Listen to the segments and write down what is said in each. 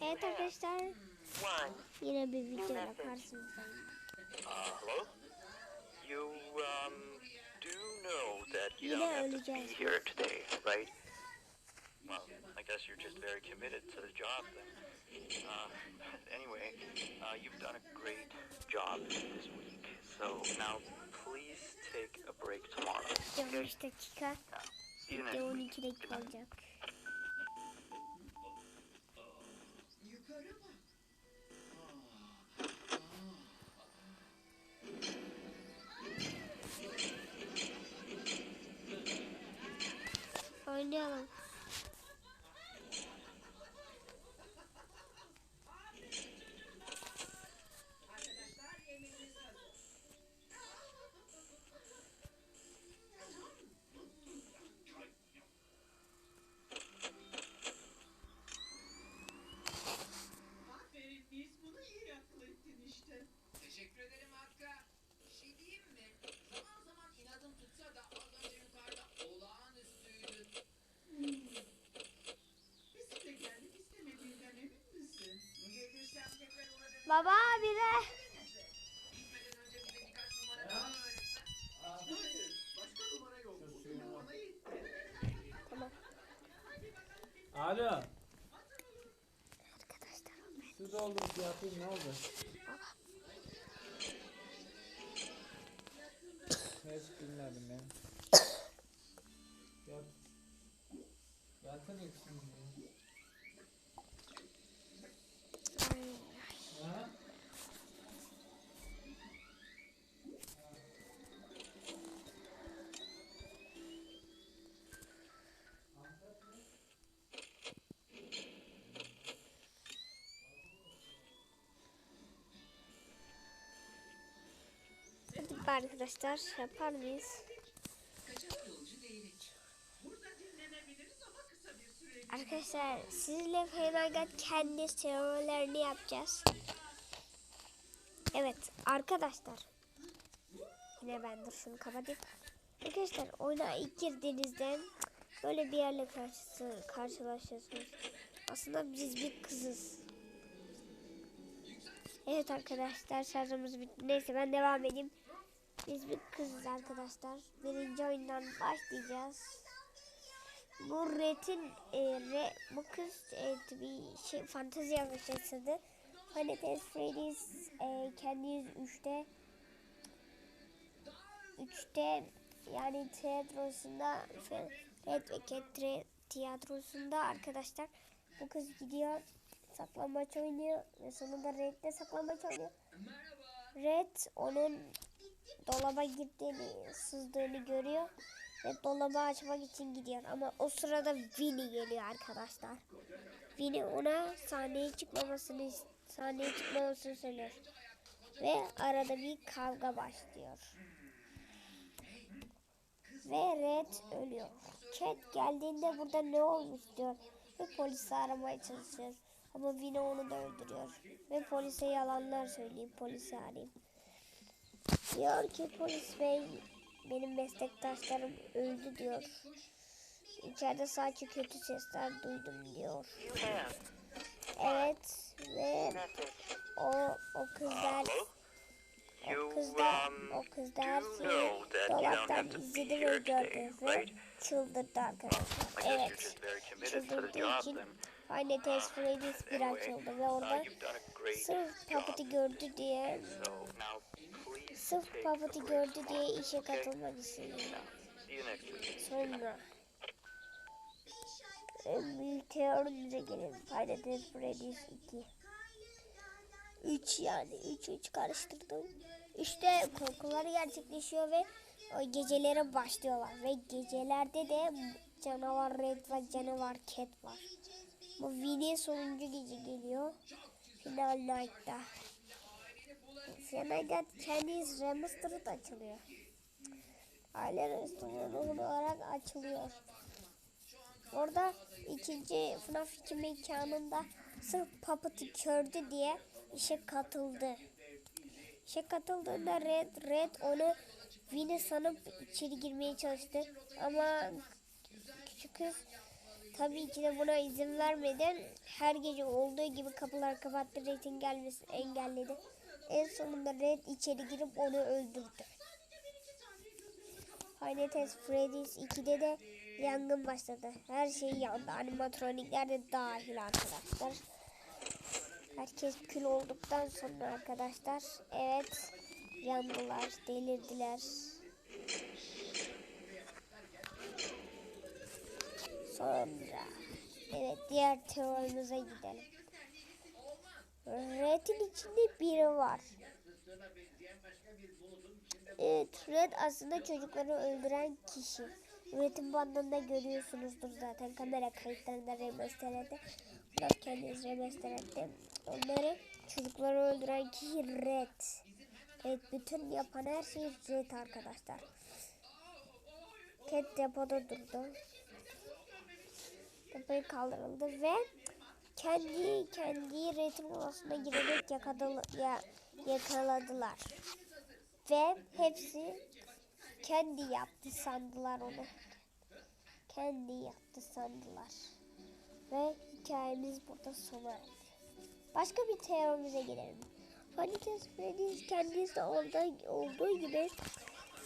Evet arkadaşlar yine bir. Uh, hello? You, um, do know that you don't have to be here today, right? Well, I guess you're just very committed to the job then. Uh, anyway, uh, you've done a great job this week. So now please take a break tomorrow. Okay? 15 dakika Now, see you next week. 12 dakika olacak. Oynayalım. Arkadaşlar bana yetti. Tamam. Alo. Arkadaşlar Su doldurup yapayım ne oldu? Hiç bilmedim ya. Yap. Yatın ikisini. Arkadaşlar yapar mıyız? Arkadaşlar sizinle Fenerbahçe kendi teorilerini yapacağız. Evet arkadaşlar. Yine ben dur şunu kapatayım. Arkadaşlar oyuna ilk girdiğinizde böyle bir yerle karşı, karşılaşıyorsunuz. Aslında biz bir kızız. Evet arkadaşlar şarjımız bitti. Neyse ben devam edeyim. Biz bir kızız arkadaşlar. Birinci oyundan başlayacağız. Bu Red'in e, Re, bu kız e, bir şey fantezi yazmış yaşadı. Hani Freddy's e, kendi 3'te 3'te yani tiyatrosunda Fe- Red ve tri- tiyatrosunda arkadaşlar bu kız gidiyor saklambaç oynuyor ve sonunda Red'le saklambaç oynuyor. Red onun dolaba girdiğini, sızdığını görüyor ve dolabı açmak için gidiyor. Ama o sırada Winnie geliyor arkadaşlar. Winnie ona sahneye çıkmamasını sahneye çıkmamasını söylüyor. Ve arada bir kavga başlıyor. Ve Red ölüyor. Cat geldiğinde burada ne olmuş diyor. Ve polisi aramaya çalışıyor. Ama Winnie onu da öldürüyor. Ve polise yalanlar söyleyeyim. Polisi arayayım. Diyor ki polis bey benim meslektaşlarım öldü diyor. İçeride sadece kötü sesler duydum diyor. Evet ve o o kızlar o kızlar o kızlar dolaptan izledi ve gördü ve çıldırdı arkadaşlar. Evet. Çıldırdığı için. Five Test Freddy's bir açıldı ve orada sırf. Puppet'i gördü diye sırf break gördü diye işe katılmak week. Sonra en büyük teorimize gelin. The Freddy's 2. 3 yani 3 3 karıştırdım. İşte korkular gerçekleşiyor ve o gecelere başlıyorlar. Ve gecelerde de canavar Red ve canavar Cat var. Bu Winnie sonuncu gece geliyor. Final Night'ta. Final Night Chinese Remastered açılıyor. Aile restoranı olarak açılıyor. Orada ikinci FNAF 2 mekanında sırf Puppet'i kördü diye işe katıldı. İşe katıldığında Red, Red onu Winnie sanıp içeri girmeye çalıştı. Ama küçük kız tabii ki de buna izin vermeden her gece olduğu gibi kapılar kapattı. Red'in gelmesini engelledi. En sonunda Red içeri girip onu öldürdü. Fantasy Freddy's 2'de de yangın başladı. Her şey yandı. Animatronikler de dahil arkadaşlar. Herkes kül olduktan sonra arkadaşlar evet yandılar, delirdiler. Sonra evet diğer teorimize gidelim. Red'in içinde biri var. Evet, Red aslında çocukları öldüren kişi. Üretim bandında görüyorsunuzdur zaten kamera kayıtlarında remasterede. Bunlar kendiniz remasterede. Onları çocukları öldüren kişi Red. Evet, bütün yapan her şey Red arkadaşlar. Cat depoda durdu. Depoyu kaldırıldı ve kendi kendi Red'in odasına girerek yakaladı, ya, yakaladılar. Ve hepsi kendi yaptı sandılar onu. Kendi yaptı sandılar. Ve hikayemiz burada sona erdi. Başka bir teorimize gelelim. Panitas Freddy's kendisi olduğu, olduğu gibi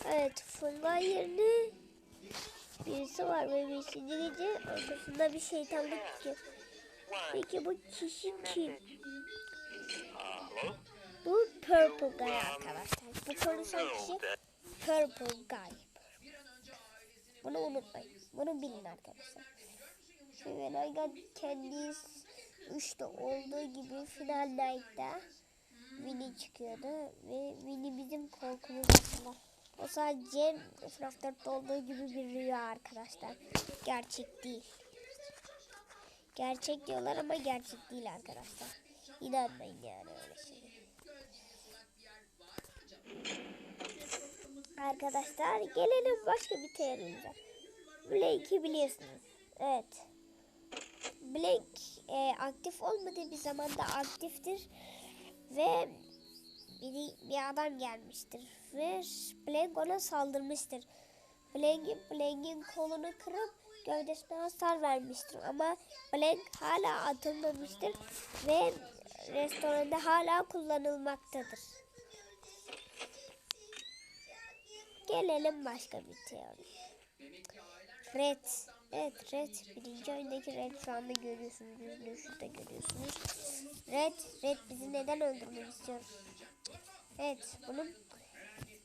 evet Fungi yerine birisi var ve beşinci gece arkasında bir şeytanlık tutuyor. Peki bu kişi kim? Bu Purple Guy arkadaşlar. Bu konuşan kişi Purple Guy. Bunu unutmayın. Bunu bilin arkadaşlar. Şimdi Nagan kendisi 3'te olduğu gibi Final Night'ta Winnie çıkıyordu ve Winnie bizim korkumuz aslında. O sadece FNAF 4'te olduğu gibi bir rüya arkadaşlar. Gerçek değil. Gerçek diyorlar ama gerçek değil arkadaşlar. İnanmayın yani öyle şey. Arkadaşlar gelelim başka bir teorimize. Blake'i biliyorsunuz. Evet. Blake e, aktif olmadığı bir zamanda aktiftir ve bir, bir adam gelmiştir ve Blake ona saldırmıştır. Blake'in Blake'in kolunu kırıp gövdesine hasar vermiştir ama Blake hala atılmamıştır ve restoranda hala kullanılmaktadır. Gelelim başka bir teori. Red. Evet Red. Birinci oyundaki Red şu anda görüyorsunuz. Yüzünü şurada görüyorsunuz. Red. Red bizi neden öldürmek istiyor? Evet. Bunun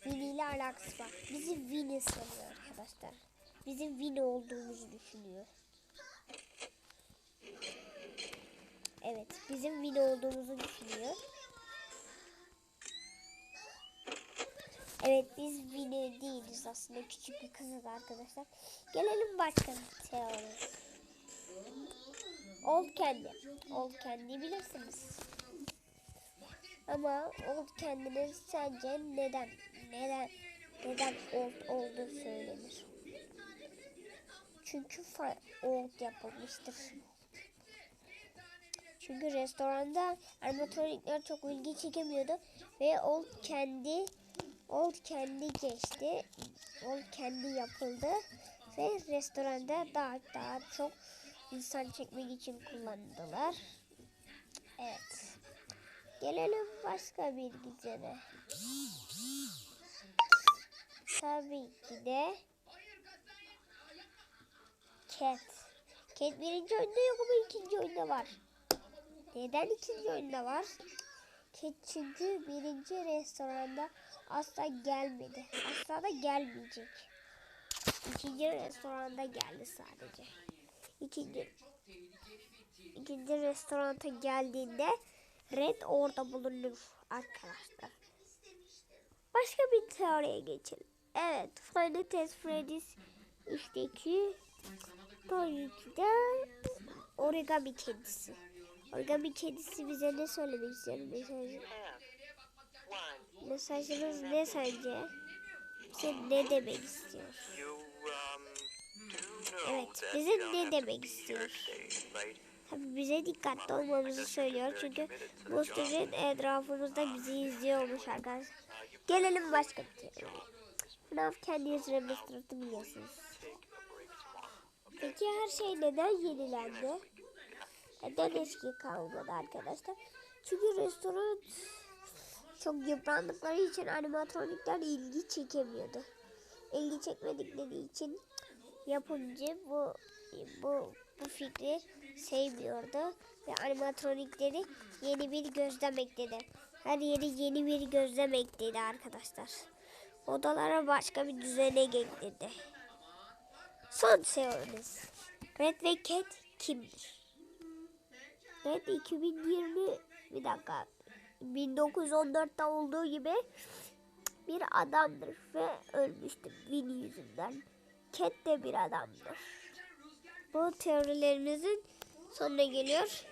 Winnie ile alakası var. Bizi Winnie sanıyor arkadaşlar. Bizim Winnie olduğumuzu düşünüyor. Evet. Bizim Winnie olduğumuzu düşünüyor. Evet biz Winnie değiliz aslında küçük bir kızız arkadaşlar. Gelelim başka bir teori. Old Candy. Old Candy bilirsiniz. Ama Old Candy'nin sence neden neden neden old olduğu söylenir? Çünkü old yapılmıştır. Çünkü restoranda animatronikler çok ilgi çekemiyordu ve Old Candy Old kendi geçti. Old kendi yapıldı. Ve restoranda daha daha çok insan çekmek için kullandılar. Evet. Gelelim başka bir gizeme. Tabii ki de Cat. Cat birinci oyunda yok ama ikinci oyunda var. Neden ikinci oyunda var? Cat çünkü birinci restoranda asla gelmedi. Asla da gelmeyecek. İkinci restoranda geldi sadece. İkinci, ikinci restoranta geldiğinde Red orada bulunur arkadaşlar. Başka bir teoriye geçelim. Evet, Final Fantasy Freddy's işteki tabii ki de origami kedisi. Origami kedisi bize ne söylemek istiyor? Mesaj, mesajınız ne sence? Bize ne demek istiyor? Evet, bize ne demek istiyor? Tabii bize dikkatli olmamızı söylüyor çünkü Monster'ın etrafımızda bizi izliyormuş arkadaşlar. Gelelim başka bir teoriye. FNAF kendi remastered'ı biliyorsunuz. Peki her şey neden yenilendi? Neden eski kalmadı arkadaşlar? Çünkü restoran çok yıprandıkları için animatronikler ilgi çekemiyordu. İlgi çekmedikleri için yapımcı bu bu bu fikri sevmiyordu ve animatronikleri yeni bir gözlem ekledi. Her yeri yeni bir gözlem ekledi arkadaşlar. Odalara başka bir düzenek ekledi. Son teorimiz. Red ve Cat kimdir? Red 2020 bir dakika 1914'te olduğu gibi bir adamdır ve ölmüştür Vin yüzünden. Cat de bir adamdır. Bu teorilerimizin sonuna geliyor.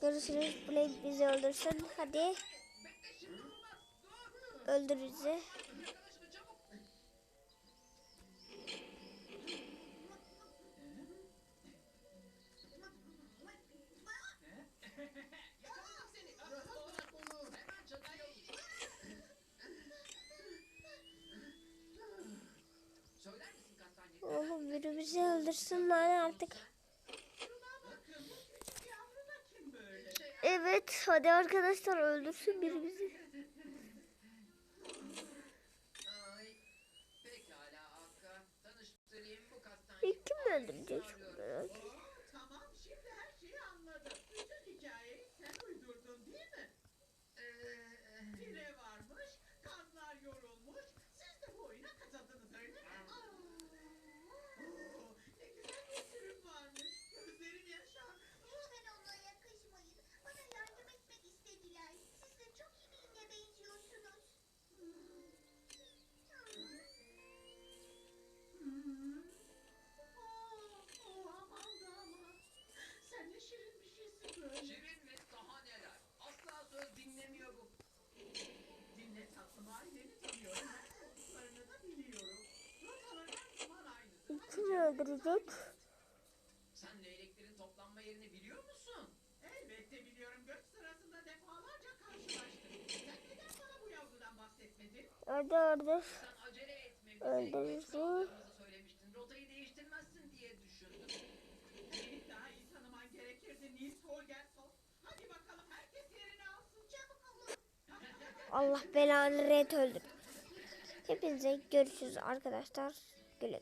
Görüşürüz. Blade bizi öldürsün. Hadi. Öldür. Oğlum biri bizi öldürsün lan artık. Evet hadi arkadaşlar öldürsün kastane. İlk kim öldürecek Kim öldürecek? Sen leyleklerin toplanma yerini biliyor musun? Elbette biliyorum. Göç sırasında defalarca karşılaştık. Sen neden bana bu yavrudan bahsetmedin? Öldü öldü. Sen acele etme. bize Öldürücü. geç kaldığımızı söylemiştin. Rotayı değiştirmezsin diye düşündüm. Beni daha iyi tanıman gerekirdi Nils Holgersson. Hadi bakalım herkes yerini alsın. Çabuk olun. Allah belanı red öldür. Hepinize görüşürüz arkadaşlar. Güle güle.